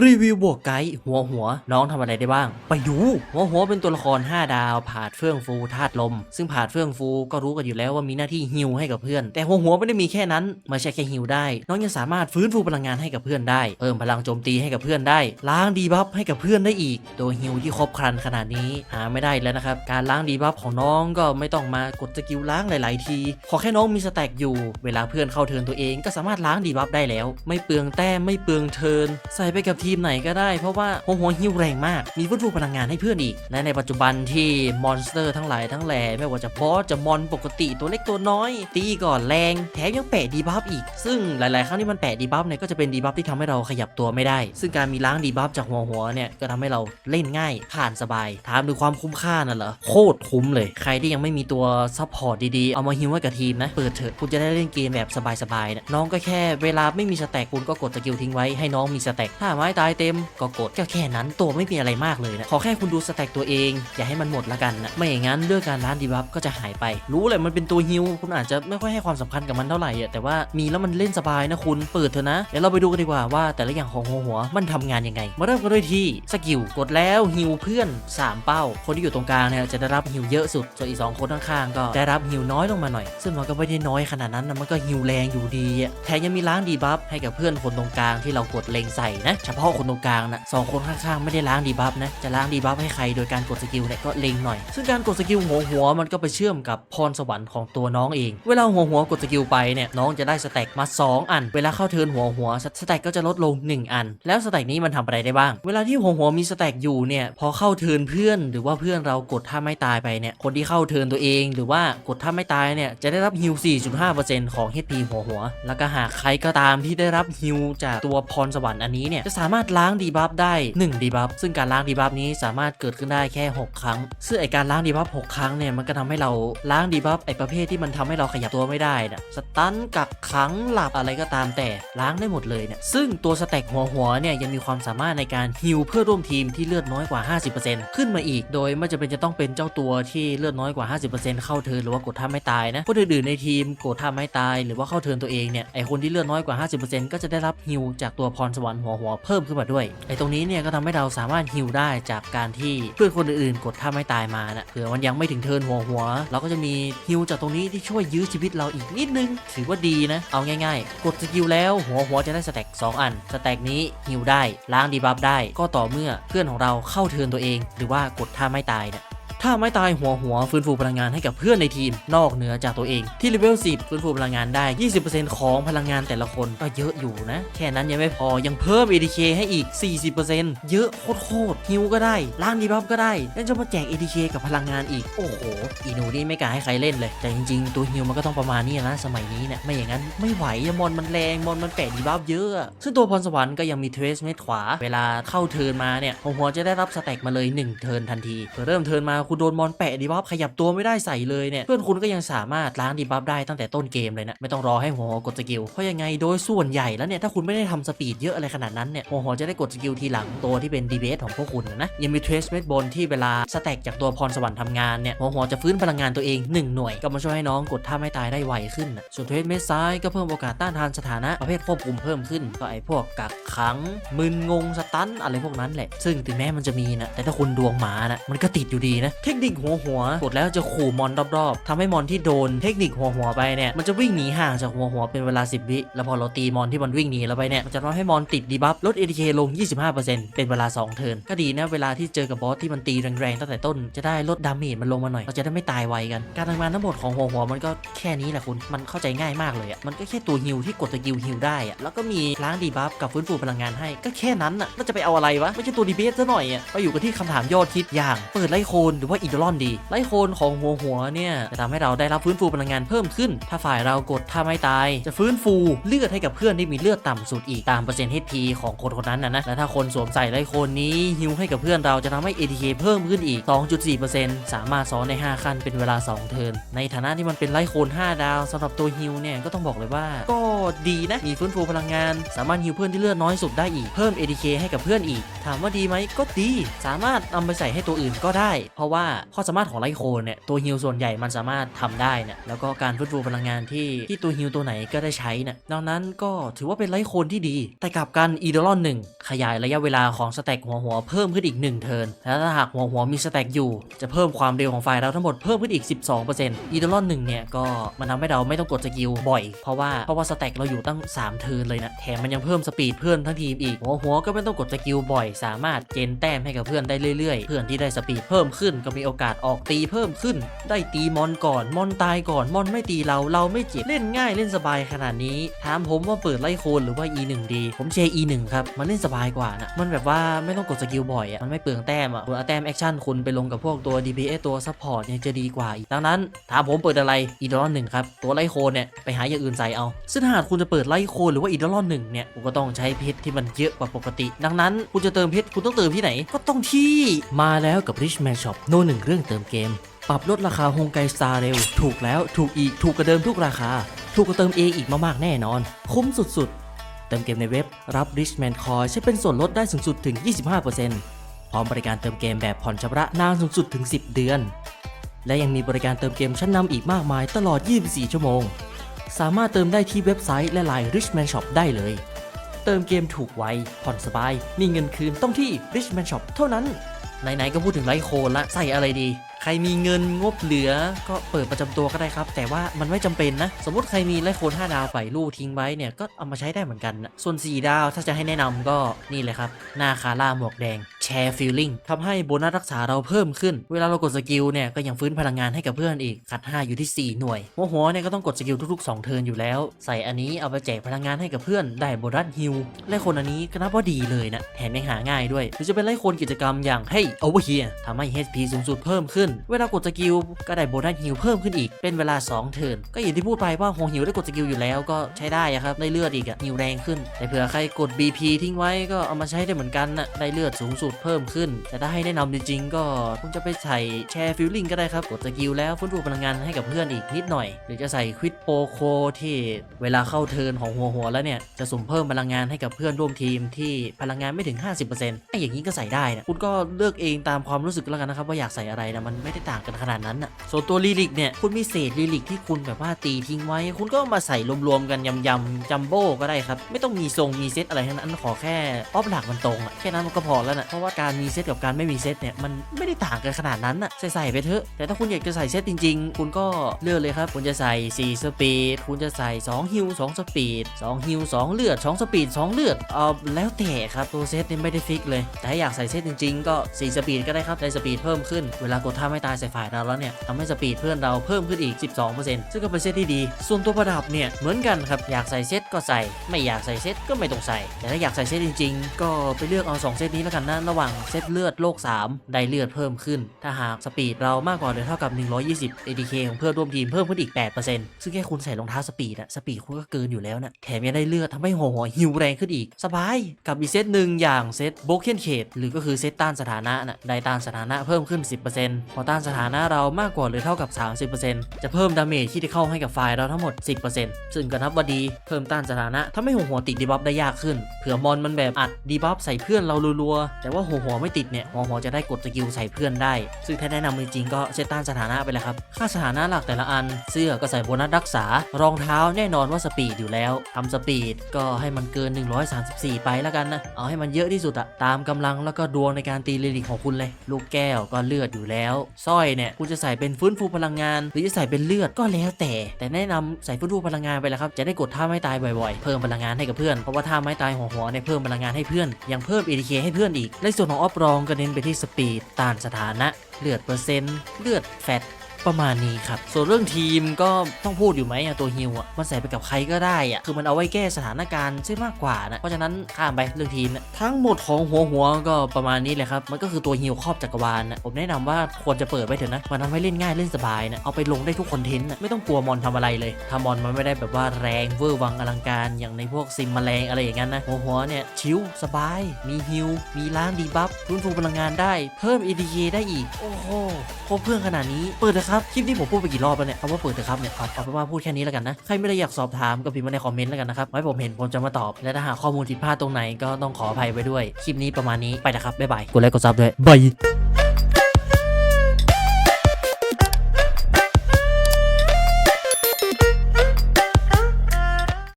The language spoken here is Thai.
รีวิวบวกไกด์หัวหัวน้องทำอะไรได้บ้าง ไปดู หัวหัวเป็นตัวละคร 5 ดาว ผาดเฟื่องฟูธาตุลม ซึ่งผาดเฟื่องฟูก็รู้กันอยู่แล้วว่ามีหน้าที่ฮิวให้กับเพื่อน แต่หัวหัวไม่ได้มีแค่นั้นไม่ใช่แค่ฮิวได้ น้องยังสามารถฟื้นฟูพลังงานให้กับเพื่อนได้ เพิ่มพลังโจมตีให้กับเพื่อนได้ ล้างดีบัฟให้กับเพื่อนได้อีก ตัวฮิวที่ครบครันขนาดนี้หาไม่ได้แล้วนะครับการล้างดีบัฟของน้องก็ไม่ต้องมากดสกิลล้างหลาย ๆ ที ขอแค่น้องมีสแต็กอยู่ เวลาเพื่อนเข้าเทิร์นตัวเองก็สามารถล้างดีบัฟได้แล้ว ไม่เปลืองแต้มไม่เปลืองเทิร์นใส่ไปกับทีมไหนก็ได้เพราะว่าหัวหัวฮิวแรงมาก มีฟื้นฟูพลังงานให้เพื่อนอีก และในปัจจุบันที่มอนสเตอร์ทั้งหลายทั้งแหล่ไม่ว่าจะบอสจะมอนปกติตัวเล็กตัวน้อย ตีก่อนแรงแถมยังแปะดีบัฟอีก ซึ่งหลาย ๆ ครั้งที่มันแปะดีบัฟเนี่ยก็จะเป็นดีบัฟที่ทำให้เราขยับตัวไม่ได้ ซึ่งการมีล้างดีบัฟจากหัวหัวเนี่ยก็ทำให้เราเล่นง่ายผ่านสบายถามดูความคุ้มค่าน่ะเหรอโคตรคุ้มเลย ใครที่ยังไม่มีตัวซัพพอร์ตดี ๆ เอามาฮิวให้กับทีมนะเปิดเถอะคุณจะได้เล่นเกมแบบสบายๆนะน้องก็แค่เวลาไม่มีสแต็กคุณก็กดสกิลทิ้งไว้ให้น้องมีสแต็กถ้าไม้ตายเต็มก็กดก็แค่นั้นตัวไม่มีอะไรมากเลยนะขอแค่คุณดูสแต็กตัวเอง อย่าให้มันหมดละกันนะไม่อย่างนั้นเรื่องการล้านดีบัฟก็จะหายไป รู้เลยมันเป็นตัวฮิวคุณอาจจะไม่ค่อยให้ความสำคัญกับมันเท่าไหร่อะแต่ว่ามีแล้วมันเล่นสบายนะคุณเปิดเถอะนะเดี๋ยวเราไปดูกันดีกว่าว่าแต่ละอย่างของหัวหัวมันทำงานยังไง มาเริ่มกันด้วยที่สกิลกดแล้วฮิวเพื่อน 3 เป้า คนที่อยู่ตรงกลางเนี่ยจะได้รับฮิวเยอะสุดส่วนอีกสองคนข้างๆก็ได้รับฮิวน้อยลงมาหน่อย ซึ่งมันก็ไม่ได้น้อยขนาดนั้นนะมันก็ฮิวแรงอยู่ดีแถมยังมีล้างดีบัฟให้กับเพื่อนคนตรงกลางที่เรากดเล็งใส่นะเฉพาะคนตรงกลางนะสองคนข้างๆไม่ได้ล้างดีบัฟนะจะล้างดีบัฟให้ใครโดยการกดสกิลเนี่ยก็เล็งหน่อย ซึ่งการกดสกิลหัวหัวมันก็ไปเชื่อมกับพรสวรรค์ของตัวน้องเอง เวลาหัวหัวกดสกิลไปเนี่ยน้องจะได้สแต็กมา 2 อัน เวลาเข้าเทิร์นหัวหัวสแต็กก็จะลดลง 1 อัน แล้วสแต็กนี้มันทำอะไรได้บ้าง เวลาที่หัวหัวมีสแต็กอยู่เนี่ยพอเข้าเทิร์นเพื่อน หรือว่าเพื่อนเรากดท่าไม่ตายไปเนี่ยคนที่เข้าเทิร์นตัวเอง หรือว่ากดท่าไม่ตายเนี่ยจะได้รับฮิล4.5%ของ HP หัวหัว แล้วก็หากใครก็ตามที่ได้รับฮิลจากตัวพรสวรรค์อันนี้เนี่ยจะสาามารถล้างดีบัฟได้1ดีบัฟซึ่งการล้างดีบัฟนี้สามารถเกิดขึ้นได้แค่ 6 ครั้ง ซึ่งไอการล้างดีบัฟ6ครั้งเนี่ยมันก็ทำให้เราล้างดีบัฟไอประเภทที่มันทำให้เราขยับตัวไม่ได้นะสตันกักขังหลับอะไรก็ตามแต่ล้างได้หมดเลยเนี่ยซึ่งตัวสแต็กหัวหัวเนี่ยยังมีความสามารถในการฮิลเพื่อร่วมทีมที่เลือดน้อยกว่า 50%ขึ้นมาอีก โดยไม่จำเป็นจะต้องเป็นเจ้าตัวที่เลือดน้อยกว่า 50%เข้าเทินหรือว่ากดท่าไม่ตายนะคนอื่นๆในทีมกดท่าไม่ตาย หรือว่าเข้าเทินตัวเองเนี่ยไอคนที่เลือดน้อยกว่า 50%ก็จะได้รับฮิลจากตัวพรสวรรค์หัวหัวเพิ่มมขึ้นมาด้วยไอ้ตรงนี้เนี่ยก็ทำให้เราสามารถฮิลได้จากการที่เพื่อนคนอื่นๆกดท่าไม่ตายมานะเผื่อมันยังไม่ถึงเทินหัวหัว เราก็จะมีฮิลจากตรงนี้ที่ช่วยยื้อชีวิตเราอีกนิดนึง ถือว่าดีนะ เอาง่ายๆ กดสกิลแล้วหัวหัวจะได้สแต็ก2 อัน สแต็กนี้ฮิลได้ล้างดีบัฟได้ ก็ต่อเมื่อเพื่อนของเราเข้าเทินตัวเอง หรือว่ากดท่าไม่ตายเนี่ย ถ้าไม่ตายหัวหัวฟื้นฟูพลังงานให้กับเพื่อนในทีม นอกเหนือจากตัวเอง ที่เลเวล 10 ฟื้นฟูพลังงานได้ 20%ของพลังงานแต่ละคนก็เยอะอยู่นะ แค่นั้นยังไม่พอยังเพิ่ม ADK ให้อีก 40%เยอะโคตรๆฮิวก็ได้ล้างดีบัฟก็ได้แล้วจะมาแจก ADK กับพลังงานอีก โอ้โหอีนูนี่ไม่กล้าให้ใครเล่นเลย แต่จริงๆ ตัวฮิวมันก็ต้องประมาณนี้นะสมัยนี้เนี่ยไม่อย่างนั้นไม่ไหวอะมอนมันแรงมอนมันแปะดีบัฟเยอะ ซึ่งตัวพรสวรรค์ก็ยังมีเทรสเม็ดขวา เวลาเข้าเทิร์นมาเนี่ยหัวจะได้รับสแต็กมาเลย 1 เทิร์นทันทีพอเริ่มเทิร์นมาคุณโดนมอนแปะดีบัฟขยับตัวไม่ได้ใส่เลยเนี่ยเพื่อนคุณก็ยังสามารถล้างดีบัฟได้ตั้งแต่ต้นเกมเลยนะไม่ต้องรอให้หัวหัวกดสกิลเพราะยังไงโดยส่วนใหญ่แล้วเนี่ยถ้าคุณไม่ได้ทำสปีดเยอะอะไรขนาดนั้นเนี่ยหัวหัวจะได้กดสกิลทีหลังตัวที่เป็นดีเบสของพวกคุณนะยังมีเทรสเม็ดบนที่เวลาสแต็กจากตัวพรสวรรค์ทำงานเนี่ยหัวหัวจะฟื้นพลังงานตัวเอง 1 หน่วย ก็มาช่วยให้น้องกดท่าไม่ตายได้ไวขึ้นนะส่วนเทรสเม็ดซ้ายก็เพิ่มโอกาสต้านทานสถานะประเภทควบคุมเพิ่มขึ้นก็ไอพวกกักขังมึนงงสตันอะไรพวกนั้นแหละ ซึ่งถึงแม้มันจะมีนะแต่ถ้าคุณดวงหมานะมันก็ติดอยู่ดีนะเทคนิคหัวหัวกดแล้วจะขู่มอนรอบๆทำให้มอนที่โดนเทคนิคหัวหัวไปเนี่ยมันจะวิ่งหนีห่างจากหัวหัวเป็นเวลา 10 วิ แล้วพอเราตีมอนที่มันวิ่งหนีเราไปเนี่ยมันจะทำให้มอนติดดีบัฟลด ATK ลง 25%เป็นเวลา 2 เทิร์นก็ดีนะเวลาที่เจอกับบอสที่มันตีแรงๆตั้งแต่ต้น จะได้ลดดาเมจมันลงมาหน่อยเราจะได้ไม่ตายไวกัน การทำงานทั้งหมดของหัวหัวมันก็แค่นี้แหละคุณมันเข้าใจง่ายมากเลยอะมันก็แค่ตัวฮิลที่กดสกิลฮิลได้อะแล้วก็มีล้างดีบัฟกับฟื้นฟูพลังงานให้ก็แค่นั้นอะมันจะไปเอาอะไรวะไม่ใช่ตัวดีเบสซะหน่อยอะไปอยู่กันที่คำถามยอดฮิตอย่างเปิดไลโคนหรือว่าอีดอลอนดีไลโคนของหัวหัวเนี่ยจะทำให้เราได้รับฟื้นฟูพลังงานเพิ่มขึ้น ถ้าฝ่ายเรากดถ้าไม่ตาย จะฟื้นฟูเลือดให้กับเพื่อนที่มีเลือดต่ำสุดอีกตามเปอร์เซ็นต์ HP ของคนคนนั้นนะนะและถ้าคนสวมใส่ไลโคนนี้ฮิวให้กับเพื่อนเราจะทำให้ ATK เพิ่มขึ้นอีก 2.4%สามารถซ้อนใน 5 ขั้นเป็นเวลา 2 เทิร์นในฐานะที่มันเป็นไลโคน 5 ดาวสำหรับตัวฮิวเนี่ยก็ต้องบอกเลยว่า ก็ดีนะมีฟื้นฟูพลังงาน สามารถฮิวเพื่อนที่เลือดน้อยสุดได้อีกเพิ่ม ADK ให้กับเพื่อนอีก ถามว่าดีไหมก็ดี สามารถนำไปใส่ให้ตัวอื่นก็ได้ เพราะว่าข้อสามารถของไลโคนเนี่ยตัวฮิวส่วนใหญ่มันสามารถทำได้เนี่ยแล้วก็การฟื้นฟูพลังงานที่ที่ตัวฮิวตัวไหนก็ได้ใช้เนี่ยดังนั้นก็ถือว่าเป็นไลโคนที่ดี แต่กลับกันอีเดอรอนหนึ่งขยายระยะเวลาของสแต็กหัวหัวเพิ่มขึ้นอีก 1 เทิร์น แล้วถ้าหากหัวหัวมีสแต็กอยู่ จะเพิ่มความเร็วของไฟเราทั้งหมดเพิ่มขึ้นอีก 12%อีเดอรอนหนึ่งเนี่ยก็มันทำให้เราไม่ต้องกดสกิลบ่อย เพราะว่าเพราะว่าสแต็กเราอยู่ตั้ง 3 เทิร์นเลยนะ แถมมันยังเพิ่มสปีดเพื่อนทั้งทีมอีก หัวหัวก็ไม่ต้องกดสกิลบ่อย สามารถเจนแต้มให้กับเพื่อนได้เรื่อยๆ เพื่อนที่ได้สปีดเพิ่มขึ้นก็มีโอกาสออกตีเพิ่มขึ้น ได้ตีมอนก่อนมอนตายก่อนมอนไม่ตีเราเราไม่เจ็บเล่นง่ายเล่นสบายขนาดนี้ถามผมว่าเปิดไล่โคนหรือว่า E1 ดี ผมเชียร์ E1 ครับมันเล่นสบายกว่านะมันแบบว่าไม่ต้องกดสกิลบ่อยอะมันไม่เปลืองแต้มอะคุณเอาแต้มแอคชั่นคุณไปลงกับพวกตัว DPS ตัวซัพพอร์ตเนี่ยจะดีกว่าอีกดังนั้นถามผมเปิดอะไรอีดอลหนึ่งครับตัวไลโคนเนี่ยไปหาอย่างอื่นใส่เอาซึ่งหากคุณจะเปิดไลโคนหรือว่าอีดอลหนึ่งเนี่ยคุณก็ต้องใช้เพชรที่มันเยอะกว่าปกติ ดังนั้นคุณจะเติมเพชรคุณต้องเติมที่ไหน ก็ต้องที่มาแล้วกับ Rich Man Shop โน่หนึ่งเรื่องเติมเกมปรับลดราคาโฮงไกสตาร์เร็ว ถูกแล้วถูกอีก ถูกกว่าเดิมทุกราคา ถูกกว่าเติมเองอีกมากๆแน่นอน คุ้มสุดๆ ติมเกมในเว็บรับ Rich Man Coin ใช้เป็นส่วนลดได้สูงสุดถึง 25%พร้อมบริการเติมเกมแบบผ่อนชำระนานสูงสุดถึง 10 เดือน และยังมีบริการเติมเกมชั้นนำอีกมากมายตลอด 24 ชั่วโมง สามารถเติมได้ที่เว็บไซต์และ Line Richman Shop ได้เลย เติมเกมถูกไว ผ่อนสบาย มีเงินคืนต้องที่ Richman Shop เท่านั้น ไหนๆก็พูดถึงไลฟ์โคนละใส่อะไรดี ใครมีเงินงบเหลือก็เปิดประจำตัวก็ได้ครับ แต่ว่ามันไม่จำเป็นนะ สมมติใครมีไลฟ์โคน5ดาวไปลู่ทิ้งไว้เนี่ยก็เอามาใช้ได้เหมือนกันนะส่วน 4 ดาวถ้าจะให้แนะนำก็นี่เลยครับหน้าคาร่าหมวกแดงแชร์ฟิลลิ่งทำให้โบนัสรักษาเราเพิ่มขึ้น เวลาเรากดสกิลเนี่ยก็ยังฟื้นพลังงานให้กับเพื่อนอีกขัด 5 อยู่ที่ 4 หน่วย หัวหัวเนี่ยก็ต้องกดสกิลทุกๆ 2 เทิร์นอยู่แล้ว ใส่อันนี้เอาไปแจกพลังงานให้กับเพื่อนได้โบนัสฮิลไล่คนอันนี้ก็นับว่าดีเลยนะแถมยังหาง่ายด้วยหรือจะเป็นไล่คนกิจกรรมอย่างให้ Over Here ทำให้ HP สูงสุดเพิ่มขึ้น เวลากดสกิลก็ได้โบนัสฮิลเพิ่มขึ้นอีกเป็นเวลา 2 เทิร์นก็อย่างที่พูดไปว่าฮงฮิลได้กดสกิลอยู่แล้วก็ใช้ได้อะครับได้เลือดอีกอะฮิลแรงขึ้นแต่เผื่อใครกด BP ทิ้งไว้ก็เอามาใช้ได้เหมือนกันนะได้เลือดสูงสุดเพิ่มขึ้น แต่ถ้าให้แนะนำจริงๆ ก็คุณจะไปใส่แชร์ฟิลลิ่งก็ได้ครับกดสกิลแล้วฟื้นฟูพลังงานให้กับเพื่อนอีกนิดหน่อย หรือจะใส่ควิดโปโคที่เวลาเข้าเทินของหัวหัวๆแล้วเนี่ย จะสุ่มเพิ่มพลังงานให้กับเพื่อนร่วมทีมที่พลังงานไม่ถึง 50%ไอ้อย่างนี้ก็ใส่ได้นะคุณก็เลือกเองตามความรู้สึกแล้วกันนะครับว่าอยากใส่อะไรนะมันไม่ได้ต่างกันขนาดนั้นนะส่วนตัวลิลิกเนี่ยคุณมีเศษลิลิกที่คุณแบบว่าตีทิ้งไว้ คุณก็มาใส่รวมๆกันยำๆจัมโบ้ก็ได้ครับไม่ต้องมีทรงมีเซตอะไรทั้งนั้นขอแค่ออฟหลักมันตรงอะแค่นั้นมันก็พอแล้วนะเพราะว่าการมีเซตกับการไม่มีเซตเนี่ยมันไม่ได้ต่างกันขนาดนั้นอะใส่ใส่ๆไปเถอะแต่ถ้าคุณอยากจะใส่เซตจริง ๆ คุณก็เลือกเลยครับ คุณจะใส่ 4 สปีด คุณจะใส่ 2 ฮิว 2 สปีด 2 ฮิว 2 เลือด 2 สปีด 2 เลือด เอาแล้วแต่ครับ ตัวเซตนี่ไม่ได้ฟิกเลย แต่ถ้าอยากใส่เซตจริง ๆ ก็ 4 สปีดก็ได้ครับได้สปีดเพิ่มขึ้น เวลากดท่าไม่ตายใส่ฝ่ายเราแล้วเนี่ยทำให้สปีดเพื่อนเราเพิ่มขึ้นอีก 12%ซึ่งก็เป็นเซตที่ดี ส่วนตัวประดับเนี่ยเหมือนกันครับ อยากใส่เซตก็ใส่ ไม่อยากใส่เซตก็ไม่ต้องใส่ แต่ถ้าอยากใส่เซตจริง ๆ ก็ไปเลือกเอาสองเซตนี้แล้วกันนะระหว่างเซตเลือดโลก 3 ได้เลือดเพิ่มขึ้น ถ้าหากสปีดเรามากกว่าหรือเท่ากับ 120 ADK ของเพื่อนร่วมทีมเพิ่มขึ้นอีก 8%ซึ่งแค่คุณใส่รองเท้าสปีดอะสปีดคุณก็เกินอยู่แล้วนะแถมยังได้เลือดทำให้หัวหัวหิวแรงขึ้นอีก สบาย กับอีกเซตหนึ่งอย่างเซตโบเคนเคดหรือก็คือเซตต้านสถานะนะได้ต้านสถานะเพิ่มขึ้น 10%พอต้านสถานะเรามากกว่าหรือเท่ากับ 30%จะเพิ่มดาเมจที่ได้เข้าให้กับฝ่ายเราทั้งหมด 10%ซึ่งก็นับว่าดีเพิ่มต้านสถานะทำให้หัวหัวติดดีบัฟได้ยากขึ้นเผื่อมอนมันแบบอัดดีบัฟใส่เพื่อนเรารัวๆแต่ว่าหัวหัวไม่ติดเนี่ยหัวหัวจะได้กดสกิลใส่เพื่อนได้ ซึ่งถ้าแนะนำจริงๆก็เซตต้านสถานะไปเลยครับ ค่าสถานะหลักแต่ละอัน เสื้อก็ใส่โบนัสรักษา รองเท้าแน่นอนว่าสปีดอยู่แล้วทำสปีดก็ให้มันเกิน 134 ไปแล้วกันนะ เอาให้มันเยอะที่สุดอะตามกำลังแล้วก็ดวงในการตีลิลิกของคุณเลย ลูกแก้วก็เลือดอยู่แล้วสร้อยเนี่ยคุณจะใส่เป็นฟื้นฟูพลังงาน หรือจะใส่เป็นเลือดก็แล้วแต่ แต่แนะนำใส่ฟื้นฟูพลังงานไปแล้วครับจะได้กดท่าไม่ตายบ่อยๆ เพิ่มพลังงานให้กับเพื่อนเพราะว่าท่าไม่ตายหัวหัวเนี่ยเพิ่มพลังงานให้เพื่อนยังเพิ่ม ADK ให้เพื่อนอีกในส่วนของออฟรองก็เน้นไปที่สปีด ต้านสถานะ เลือดเปอร์เซ็นต์ เลือดแฟต ประมาณนี้ครับ ส่วนเรื่องทีมก็ต้องพูดอยู่ไหมอะตัวฮิวอะมันใส่ไปกับใครก็ได้อะคือมันเอาไว้แก้สถานการณ์ใช่มากกว่านะเพราะฉะนั้นข้ามไปเรื่องทีมนะทั้งหมดของหัวหัวก็ประมาณนี้เลยครับมันก็คือตัวฮิวครอบจักรวาลนะผมแนะนำว่าควรจะเปิดไว้เถอะนะมันทำให้เล่นง่ายเล่นสบายนะเอาไปลงได้ทุกคอนเทนต์นะไม่ต้องกลัวมอนทำอะไรเลยถ้ามอนมันไม่ได้แบบว่าแรงเวอร์วังอลังการอย่างในพวกซิมแมลงอะไรอย่างนั้นนะหัวหัวเนี่ยชิลสบาย มีฮิวมีล้างดีบัฟฟื้นฟูพลังงานได้ เพิ่ม EDK ได้อีกโอ้โหครบเครื่องขนาดนี้เปิดราคาครับ คลิปนี้ผมพูดไปกี่รอบแล้วเนี่ยคำว่าเปิดเถอะครับเนี่ยเอาเอาเป็นว่าพูดแค่นี้แล้วกันนะ ใครไม่ได้อยากสอบถามก็พิมพ์มาในคอมเมนต์แล้วกันนะครับไว้ผมเห็นผมจะมาตอบ และถ้าหากข้อมูลผิดพลาดตรงไหนก็ต้องขออภัยไว้ด้วย คลิปนี้ประมาณนี้ไปนะครับบ๊ายบาย กดไลค์กดซับด้วยบาย